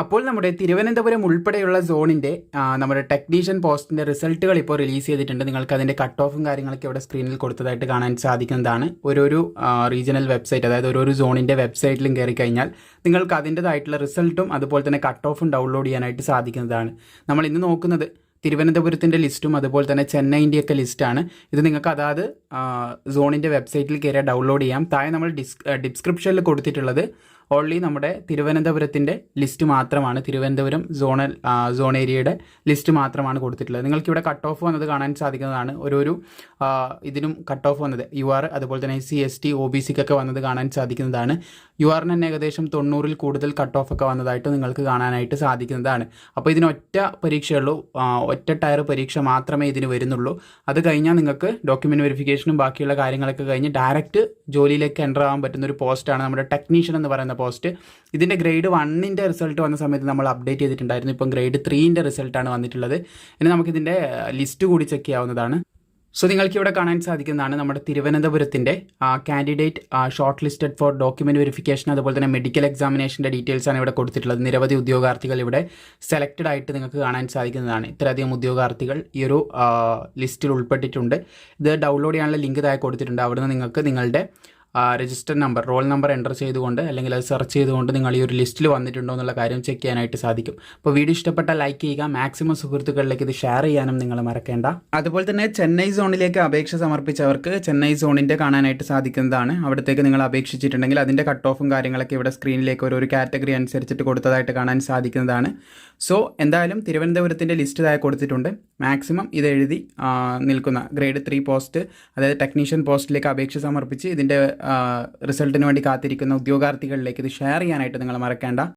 അപ്പോൾ നമ്മുടെ തിരുവനന്തപുരം ഉൾപ്പെടെയുള്ള സോണിന്റെ നമ്മുടെ ടെക്നീഷ്യൻ പോസ്റ്റിന്റെ റിസൾട്ടുകൾ ഇപ്പോൾ റിലീസ് ചെയ്തിട്ടുണ്ട്. നിങ്ങൾക്ക് അതിന്റെ കട്ട് ഓഫും കാര്യങ്ങളൊക്കെ ഇവിടെ സ്ക്രീനിൽ കൊടുത്തതായിട്ട് കാണാൻ സാധിക്കുന്നതാണ്. ഓരോരു റീജിയണൽ വെബ്സൈറ്റ് അതായത് ഓരോരോ സോണിന്റെ വെബ്സൈറ്റിലും കയറി കഴിഞ്ഞാൽ നിങ്ങൾക്ക് അതിന്റെതായിട്ടുള്ള റിസൾട്ടും അതുപോലെ തന്നെ കട്ട് ഓഫും ഡൗൺലോഡ് ചെയ്യാനായിട്ട് സാധിക്കുന്നതാണ്. നമ്മൾ ഇന്ന് നോക്കുന്നത് തിരുവനന്തപുരത്തിന്റെ ലിസ്റ്റും അതുപോലെ തന്നെ ചെന്നൈന്റെ ഒക്കെ ലിസ്റ്റാണ്. ഇത് നിങ്ങൾക്ക് അതാത് സോണിന്റെ വെബ്സൈറ്റിൽ കയറിയാൽ ഡൗൺലോഡ് ചെയ്യാം. താഴെ നമ്മൾ ഡിസ് ഡിസ്ക്രിപ്ഷനിൽ കൊടുത്തിട്ടുള്ളത്. ഓൺലി നമ്മുടെ തിരുവനന്തപുരത്തിന്റെ ലിസ്റ്റ് മാത്രമാണ് തിരുവനന്തപുരം സോണൽ സോൺ ഏരിയയുടെ ലിസ്റ്റ് മാത്രമാണ് കൊടുത്തിട്ടുള്ളത്. നിങ്ങൾക്ക് ഇവിടെ കട്ട് ഓഫ് വന്നത് കാണാൻ സാധിക്കുന്നതാണ്. ഓരോരു ഇതിനും കട്ട് ഓഫ് വന്നത്. യു ആർ അതുപോലെ തന്നെ C S T O B സിക്കൊക്കെ വന്നത് കാണാൻ സാധിക്കുന്നതാണ്. യു ആറിന് തന്നെ ഏകദേശം തൊണ്ണൂറിൽ കൂടുതൽ കട്ട് ഓഫ് ഒക്കെ വന്നതായിട്ട് നിങ്ങൾക്ക് കാണാനായിട്ട് സാധിക്കുന്നതാണ്. അപ്പോൾ ഇതിന് ഒറ്റ പരീക്ഷയുള്ളൂ ഒറ്റ ടയർ പരീക്ഷ മാത്രമേ ഇതിന് വരുന്നുള്ളൂ. അത് കഴിഞ്ഞാൽ നിങ്ങൾക്ക് ഡോക്യുമെന്റ് വെരിഫിക്കേഷനും ബാക്കിയുള്ള കാര്യങ്ങളൊക്കെ കഴിഞ്ഞ് ഡയറക്റ്റ് ജോലിയിലേക്ക് എന്റർ ആവാൻ പറ്റുന്ന ഒരു പോസ്റ്റാണ് നമ്മുടെ ടെക്നീഷ്യൻ എന്ന് പറയുന്ന പോസ്റ്റ്. ഇതിന്റെ ഗ്രേഡ് വണ്ണിന്റെ റിസൾട്ട് വന്ന സമയത്ത് നമ്മൾ അപ്ഡേറ്റ് ചെയ്തിട്ടുണ്ടായിരുന്നു. ഇപ്പം ഗ്രേഡ് ത്രീന്റെ റിസൾട്ടാണ് വന്നിട്ടുള്ളത്. ഇനി നമുക്കിതിന്റെ ലിസ്റ്റ് കൂടി ചെക്ക് ചെയ്യാവുന്നതാണ്. സോ നിങ്ങൾക്ക് ഇവിടെ കാണാൻ സാധിക്കുന്നതാണ് നമ്മുടെ തിരുവനന്തപുരത്തിന്റെ candidate short listed for document verification അതുപോലെ തന്നെ മെഡിക്കൽ എക്സാമിനേഷന്റെ ഡീറ്റെയിൽസ് ആണ് ഇവിടെ കൊടുത്തിട്ടുള്ളത്. നിരവധി ഉദ്യോഗാർത്ഥികൾ ഇവിടെ സെലക്റ്റഡ് ആയിട്ട് നിങ്ങൾക്ക് കാണാൻ സാധിക്കുന്നതാണ്. ഇത്രയധികം ഉദ്യോഗാർത്ഥികൾ ഈ ഒരു ലിസ്റ്റിൽ ഉൾപ്പെട്ടിട്ടുണ്ട്. ഇത് ഡൗൺലോഡ് ചെയ്യാനുള്ള ലിങ്ക് താഴെ കൊടുത്തിട്ടുണ്ട്. അവിടുന്ന് നിങ്ങൾക്ക് നിങ്ങളുടെ register number roll number enter ചെയ്തുകൊണ്ട് അല്ലെങ്കിൽ അത് സെർച്ച് ചെയ്തുകൊണ്ട് നിങ്ങൾ ഈ ഒരു ലിസ്റ്റിൽ വന്നിട്ടുണ്ടോ എന്നുള്ള കാര്യം ചെക്ക് ചെയ്യാനായിട്ട് സാധിക്കും. അപ്പോൾ വീഡിയോ ഇഷ്ടപ്പെട്ട ലൈക്ക് ചെയ്യുക മാക്സിമം സുഹൃത്തുക്കളിലേക്ക് ഇത് ഷെയർ ചെയ്യാനും നിങ്ങൾ മറക്കേണ്ട. അതുപോലെ തന്നെ ചെന്നൈ സോണിലേക്ക് അപേക്ഷ സമർപ്പിച്ചവർക്ക് ചെന്നൈ സോണിന്റെ കാണാനായിട്ട് സാധിക്കുന്നതാണ്. അവിടത്തേക്ക് നിങ്ങൾ അപേക്ഷിച്ചിട്ടുണ്ടെങ്കിൽ അതിന്റെ കട്ട് ഓഫും കാര്യങ്ങളൊക്കെ ഇവിടെ സ്ക്രീനിലേക്ക് ഓരോ കാറ്റഗറി അനുസരിച്ചിട്ട് കൊടുത്തതായിട്ട് കാണാൻ സാധിക്കുന്നതാണ്. സോ എന്തായാലും തിരുവനന്തപുരത്തിന്റെ ലിസ്റ്റ് താഴെ കൊടുത്തിട്ടുണ്ട്. മാക്സിമം ഇത് എഴുതി നിൽക്കുന്ന ഗ്രേഡ് ത്രീ പോസ്റ്റ് അതായത് ടെക്നീഷ്യൻ പോസ്റ്റിലേക്ക് അപേക്ഷ സമർപ്പിച്ച് ഇതിന്റെ റിസൾട്ടിന് വേണ്ടി കാത്തിരിക്കുന്ന ഉദ്യോഗാർത്ഥികളിലേക്ക് ഇത് ഷെയർ ചെയ്യാനായിട്ട് നിങ്ങൾ മറക്കേണ്ട.